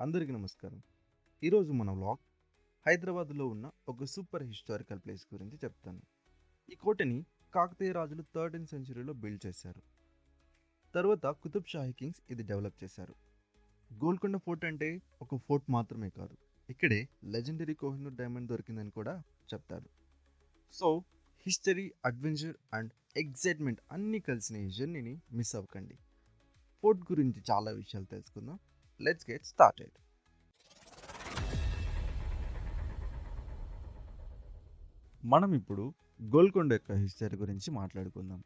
అందరికీ నమస్కారం. ఈరోజు మన వ్లాగ్ హైదరాబాద్లో ఉన్న ఒక సూపర్ హిస్టారికల్ ప్లేస్ గురించి చెప్తాను. ఈ కోటని కాకతీయ రాజులు థర్టీన్త్ సెంచరీలో బిల్డ్ చేశారు. తర్వాత కుతుబ్ షాహీ కింగ్స్ ఇది డెవలప్ చేశారు. గోల్కొండ ఫోర్ట్ అంటే ఒక ఫోర్ట్ మాత్రమే కాదు ఇక్కడే లెజెండరీ కోహినూర్ డైమండ్ దొరికిందని కూడా చెప్తారు. So history adventure and excitement అన్నీ కలిసిన ఈ జర్నీని మిస్ అవ్వకండి. ఫోర్ట్ గురించి చాలా విషయాలు తెలుసుకుందాం. Let's get started. మనం ఇప్పుడు గోల్కొండ యొక్క హిస్టరీ గురించి మాట్లాడుకుందాం.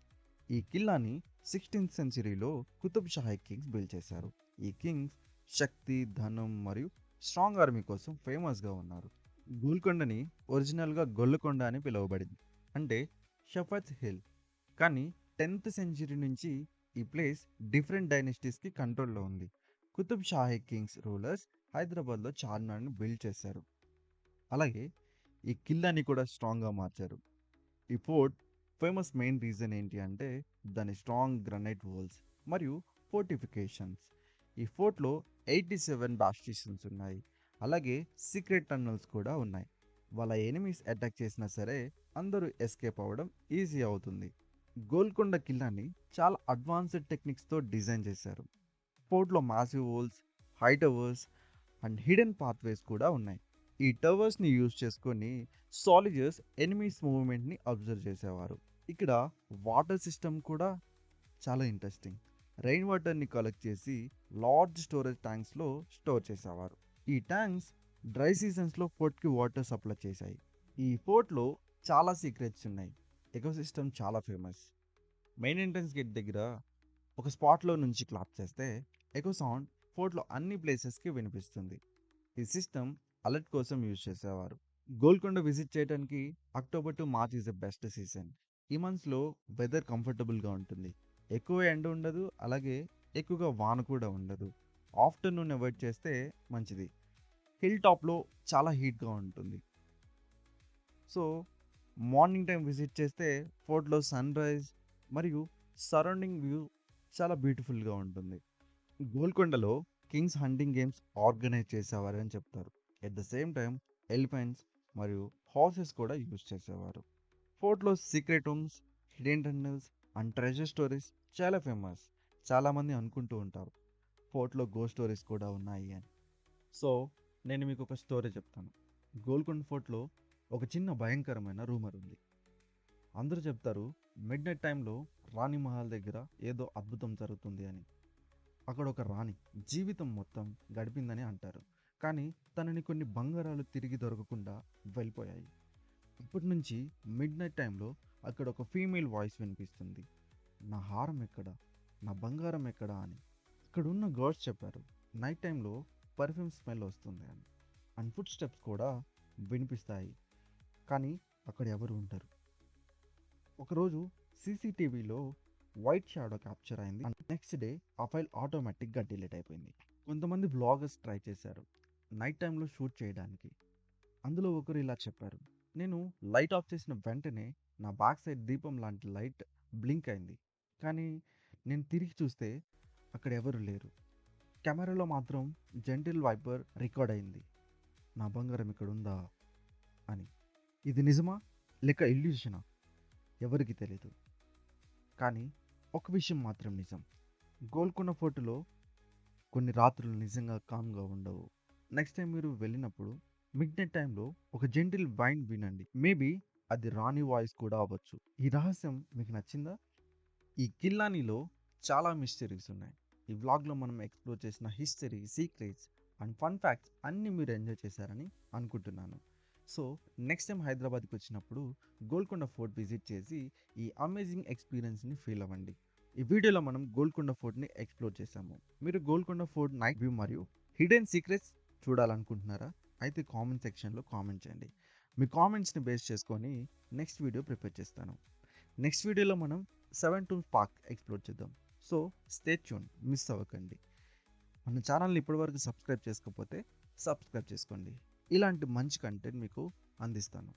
ఈ కిల్లాని సిక్స్టీన్త్ సెంచరీలో కుతుబ్ షాహీ కింగ్స్ బిల్డ్ చేశారు. ఈ కింగ్స్ శక్తి ధనం మరియు స్ట్రాంగ్ ఆర్మీ కోసం ఫేమస్గా ఉన్నారు. గోల్కొండని ఒరిజినల్గా గొల్లకొండ అని పిలువబడింది. అంటే షఫత్ హిల్. కానీ టెన్త్ సెంచరీ నుంచి ఈ ప్లేస్ డిఫరెంట్ డైనెస్టీస్కి కంట్రోల్లో ఉంది. కుతుబ్ షాహీ కింగ్స్ రూలర్స్ హైదరాబాద్లో చార్మినార్ని బిల్డ్ చేశారు. అలాగే ఈ కిల్లాని కూడా స్ట్రాంగ్గా మార్చారు. ఈ ఫోర్ట్ ఫేమస్ మెయిన్ రీజన్ ఏంటి అంటే దాని స్ట్రాంగ్ గ్రనైట్ వాల్స్ మరియు ఫోర్టిఫికేషన్స్. ఈ ఫోర్ట్లో ఎయిటీ సెవెన్ బాస్టిషన్స్ ఉన్నాయి. అలాగే సీక్రెట్ టన్నల్స్ కూడా ఉన్నాయి. వాళ్ళ ఎనిమీస్ అటాక్ చేసినా సరే అందరూ ఎస్కేప్ అవ్వడం ఈజీ అవుతుంది. గోల్కొండ కిల్లాని చాలా అడ్వాన్స్డ్ టెక్నిక్స్తో డిజైన్ చేశారు. పోర్ట్లో massive walls high towers and hidden pathways కూడా ఉన్నాయి. ఈ టవర్స్ని యూజ్ చేసుకొని సాలిజర్స్ ఎనిమీస్ మూవ్మెంట్ని అబ్జర్వ్ చేసేవారు. ఇక్కడ వాటర్ సిస్టమ్ కూడా చాలా ఇంట్రెస్టింగ్. రెయిన్ వాటర్ని కలెక్ట్ చేసి లార్జ్ స్టోరేజ్ ట్యాంక్స్లో స్టోర్ చేసేవారు. ఈ ట్యాంక్స్ డ్రై సీజన్స్లో ఫోర్ట్కి వాటర్ సప్లై చేశాయి. ఈ ఫోర్ట్లో చాలా సీక్రెట్స్ ఉన్నాయి. ఎకోసిస్టమ్ చాలా ఫేమస్. మెయిన్ ఎంట్రన్స్ గేట్ దగ్గర ఒక స్పాట్లో నుంచి క్లాప్ చేస్తే ఎకో సౌండ్ ఫోర్ట్లో అన్ని ప్లేసెస్కి వినిపిస్తుంది. ఈ సిస్టమ్ అలర్ట్ కోసం యూజ్ చేసేవారు. గోల్కొండ విజిట్ చేయడానికి October to March is the best season. ఈ మంత్స్లో వెదర్ కంఫర్టబుల్గా ఉంటుంది. ఎక్కువ ఎండ ఉండదు అలాగే ఎక్కువగా వాన కూడా ఉండదు. ఆఫ్టర్నూన్ అవాయిడ్ చేస్తే మంచిది. హిల్ టాప్లో చాలా హీట్గా ఉంటుంది. సో మార్నింగ్ టైం విజిట్ చేస్తే ఫోర్ట్లో సన్ రైజ్ మరియు సరౌండింగ్ వ్యూ చాలా బ్యూటిఫుల్గా ఉంటుంది. గోల్కొండలో కింగ్స్ హంటింగ్ గేమ్స్ ఆర్గనైజ్ చేసేవారు అని చెప్తారు. At the same time elephants మరియు హార్సెస్ కూడా యూజ్ చేసేవారు. ఫోర్ట్లో secret rooms hidden tunnels and treasure stories చాలా ఫేమస్ చాలామంది అనుకుంటూ ఉంటారు. ఫోర్ట్లో గో స్టోరీస్ కూడా ఉన్నాయి అని. సో నేను మీకు ఒక స్టోరీ చెప్తాను. గోల్కొండ ఫోర్ట్లో ఒక చిన్న భయంకరమైన రూమర్ ఉంది. అందరూ చెప్తారు మిడ్ నైట్ టైంలో రాణి మహల్ దగ్గర ఏదో అద్భుతం జరుగుతుంది అని. అక్కడ ఒక రాణి జీవితం మొత్తం గడిపిందని అంటారు. కానీ తనని కొన్ని బంగారాలు తిరిగి దొరకకుండా వెళ్ళిపోయాయి. ఇప్పటి నుంచి మిడ్ నైట్ టైంలో అక్కడ ఒక ఫీమేల్ వాయిస్ వినిపిస్తుంది. నా హారం ఎక్కడ? నా బంగారం ఎక్కడ అని. ఇక్కడ ఉన్న గర్ల్స్ చెప్పారు నైట్ టైంలో పర్ఫ్యూమ్ స్మెల్ వస్తుంది అని. అండ్ ఫుడ్ స్టెప్స్ కూడా వినిపిస్తాయి. కానీ అక్కడ ఎవరు ఉంటారు? ఒకరోజు సీసీటీవీలో వైట్ షాడో క్యాప్చర్ అయింది. అండ్ నెక్స్ట్ డే ఆ ఫైల్ ఆటోమేటిక్గా డిలీట్ అయిపోయింది. కొంతమంది బ్లాగర్స్ ట్రై చేశారు. నైట్ టైంలో షూట్ చేయడానికి. అందులో ఒకరు ఇలా చెప్పారు. నేను లైట్ ఆఫ్ చేసిన వెంటనే నా బ్యాక్ సైడ్ దీపం లాంటి లైట్ బ్లింక్ అయింది. కానీ నేను తిరిగి చూస్తే అక్కడ ఎవరు లేరు. కెమెరాలో మాత్రం జెంటిల్ వైపర్ రికార్డ్ అయింది. నా బంగారం ఇక్కడ ఉందా? అని. ఇది నిజమా? లేక ఇల్యూషనా ఎవరికి తెలీదు. కానీ ఒక విషయం మాత్రం నిజం. గోల్కొండ ఫోర్టులో కొన్ని రాత్రులు నిజంగా కామ్గా ఉండవు. నెక్స్ట్ టైం మీరు వెళ్ళినప్పుడు మిడ్ నైట్ టైంలో ఒక జెంటిల్ వైన్ వినండి. మేబీ అది రాణి వాయిస్ కూడా అవ్వచ్చు. ఈ రహస్యం మీకు నచ్చిందా? ఈ కిల్లానీలో చాలా మిస్టరీస్ ఉన్నాయి. ఈ వ్లాగ్లో మనం ఎక్స్ప్లోర్ చేసిన history secrets and fun facts అన్నీ మీరు ఎంజాయ్ చేశారని అనుకుంటున్నాను. సో నెక్స్ట్ టైం హైదరాబాద్కి వచ్చినప్పుడు గోల్కొండ ఫోర్ట్ విజిట్ చేసి ఈ అమేజింగ్ ఎక్స్పీరియన్స్ని ఫీల్ అవ్వండి. ఈ వీడియోలో మనం గోల్కొండ ఫోర్ట్ని ఎక్స్ప్లోర్ చేసాము మీరు గోల్కొండ ఫోర్ట్ నైట్ వ్యూ మరియు హిడెన్ సీక్రెట్స్ చూడాలనుకుంటున్నారా? అయితే కామెంట్ సెక్షన్లో కామెంట్ చేయండి. మీ కామెంట్స్ని బేస్ చేసుకొని నెక్స్ట్ వీడియో ప్రిపేర్ చేస్తాను. నెక్స్ట్ వీడియోలో మనం సెవెన్ టూన్ పార్క్ ఎక్స్ప్లోర్ చేద్దాం. సో స్టే ట్యూన్ మిస్ అవ్వకండి. మన ఛానల్ని ఇప్పటివరకు సబ్స్క్రైబ్ చేసుకోకపోతే సబ్స్క్రైబ్ చేసుకోండి. ఇలాంటి మంచి కంటెంట్ మీకు అందిస్తాను.